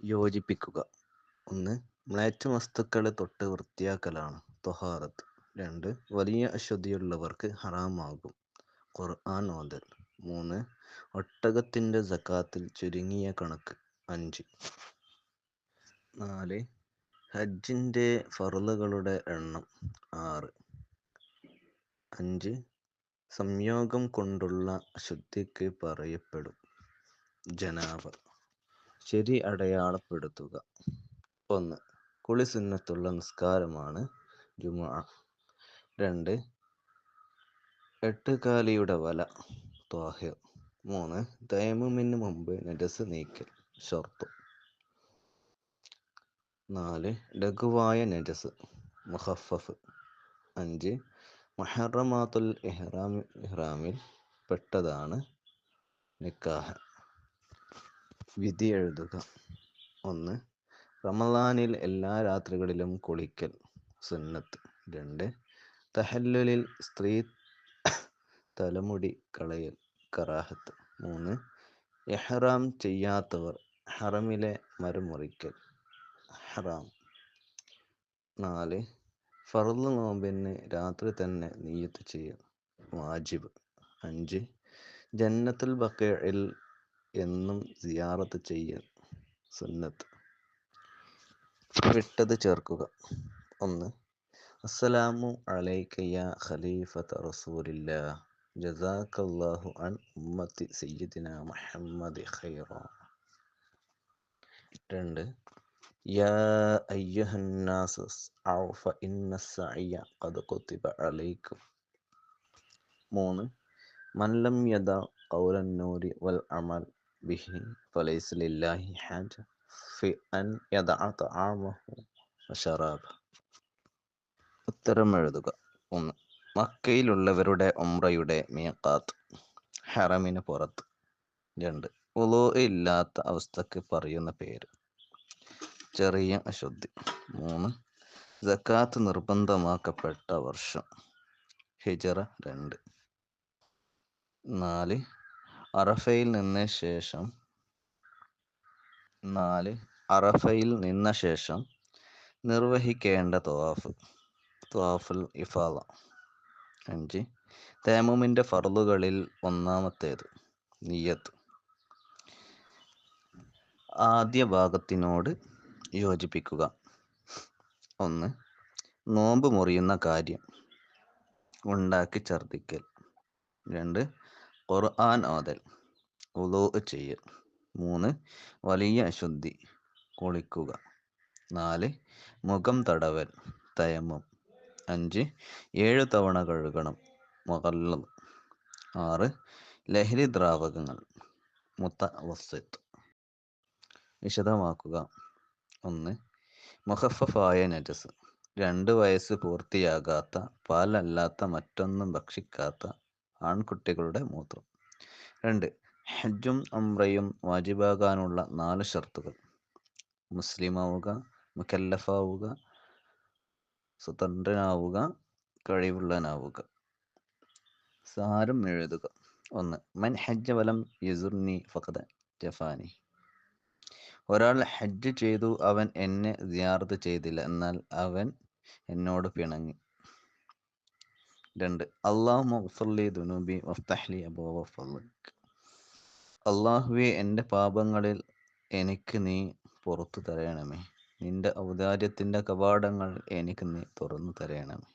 യോജിപ്പിക്കുക. ഒന്ന് മ്ലേച്ഛ വസ്തുക്കൾ തൊട്ട് വൃത്തിയാക്കലാണ്. തൊഹാറത്ത്. രണ്ട് വലിയ അശുദ്ധിയുള്ളവർക്ക് ഹറാമാകും. ഖുർആൻ ഓതൽ. മൂന്ന് ഒട്ടകത്തിന്റെ സക്കാത്തിൽ ചുരുങ്ങിയ കണക്ക്. അഞ്ച്. നാല് ഹജ്ജിന്റെ ഫറലുകളുടെ എണ്ണം. ആറ്. അഞ്ച് സംയോഗം കൊണ്ടുള്ള അശുദ്ധിക്ക് പറയപ്പെടും. ജനാബ. ശരി അടയാളപ്പെടുത്തുക. ഒന്ന് കുളി സുന്നത്തുള്ള നിസ്കാരമാണ് ജുമുഅ രണ്ട് എട്ടുകാലിയുടെ വല ത്വാഹിർ. മൂന്ന് തയമുമിന് മുമ്പ് നജസ് നീക്കൽ ഷർത്ത് നാല് ലഘുവായ നജസ് മുഹഫഫ്. അഞ്ച് മഹറമാത്തുൽ ഇഹ്റാം ഇഹ്റാമിൽ പെട്ടതാണ് നിക്കാഹ്. വിധി എഴുതുക ഒന്ന് റമദാനിൽ എല്ലാ രാത്രികളിലും കുളിക്കൽ. സുന്നത്ത്. രണ്ട് തഹല്ലുലിൽ സ്ത്രീ തലമുടി കളയൽ. കറാഹത്ത്. മൂന്ന് എഹ്റാം ചെയ്യാത്തവർ ഹറമിലെ മരം മുറിക്കൽ ഹറാം. നാല് ഫർദ് നോമ്പിന് രാത്രി തന്നെ നീയത്ത് ചെയ്യൽ. വാജിബ്. അഞ്ച് ജന്നത്തുൽ ബക്കയിൽ എന്നും സിയാറത്ത് ചെയ്യൽ സുന്നത്ത്. വിട്ടത് ചേർക്കുക. ഒന്ന് അസ്സലാമു അലൈക യാ റസൂലില്ല. ജസാകല്ലാഹു അൻ ഉമ്മത്തി സയ്യിദിന മുഹമ്മദ് ഖൈറ. രണ്ട് യാ അയ്യുഹന്നാസ് ഔഫ ഇന്ന സഅയ ഖദ് കുതിബ അലൈക്കും. മൂന്ന് മൻ ലം യദ ഖൗലൻ നൂരി വൽ അമൽ ബിഹി فليس لله حاجة في أن يضع طعامه وشرابه. ഉത്തരം എഴുതുക. ഒന്ന് മക്കയിലുള്ളവരുടെ ഉംറയുടെ മീക്കാത്ത് ഹറമിന് പുറത്ത്. രണ്ട് ഉളൂ ഇല്ലാത്ത അവസ്ഥക്ക് പറയുന്ന പേര്. ചെറിയ അശുദ്ധി. മൂന്ന് ജക്കാത്ത് നിർബന്ധമാക്കപ്പെട്ട വർഷം. ഹിജറ രണ്ട്. നാല് അറഫയിൽ നിന്ന ശേഷം നാല് അറഫയിൽ നിന്ന ശേഷം നിർവഹിക്കേണ്ട ത്വാഫ് ത്വാഫുൽ ഇഫാദ. അഞ്ച് തേമുമിന്റെ ഫർദുകളിൽ ഒന്നാമത്തേത് നിയത്ത് ആദ്യ ഭാഗത്തിനോട് യോജിപ്പിക്കുക. ഒന്ന് നോമ്പ് മുറിയുന്ന കാര്യം ഉണ്ടാക്കി ഛർദിക്കൽ രണ്ട് ഖുർആൻ ഓതൽ ഉദോ ചെയ്യൽ മൂന്ന് വലിയ അശുദ്ധി കുളിക്കുക. നാല് മുഖം തടവൽ തയമ്മം. അഞ്ച് ഏഴ് തവണ കഴുകണം മുകല്ലം ആറ് ലഹരി ദ്രാവകങ്ങൾ മുത്ത വസ്തു വിശദമാക്കുക. ഒന്ന് മുഹഫഫായ നജസ്. രണ്ട് വയസ്സ് പൂർത്തിയാകാത്ത പാലല്ലാത്ത മറ്റൊന്നും ഭക്ഷിക്കാത്ത ആൺകുട്ടികളുടെ മൂത്രം. രണ്ട് ഹജ്ജും ഉംറയും വാജിബാകാനുള്ള നാല് ഷർത്തുകൾ. മുസ്ലിമാവുക മുക്കല്ലഫാവുക സ്വതന്ത്രനാവുക കഴിവുള്ളവനാവുക. സാരം എഴുതുക. ഒന്ന് മൻ ഹജ്ജ വലം യസുർനി ഫഖദ ജഫാനി. ഒരാൾ ഹജ്ജ് ചെയ്തു അവൻ എന്നെ സിയാറത്ത് ചെയ്തില്ല. എന്നാൽ അവൻ എന്നോട് പിണങ്ങി. രണ്ട്. അള്ളാഹുവെ എന്റെ പാപങ്ങളിൽ എനിക്ക് നീ പുറത്തു തരയണമേ നിന്റെ ഔദാര്യത്തിന്റെ കവാടങ്ങൾ എനിക്ക് നീ തുറന്നു തരയണമേ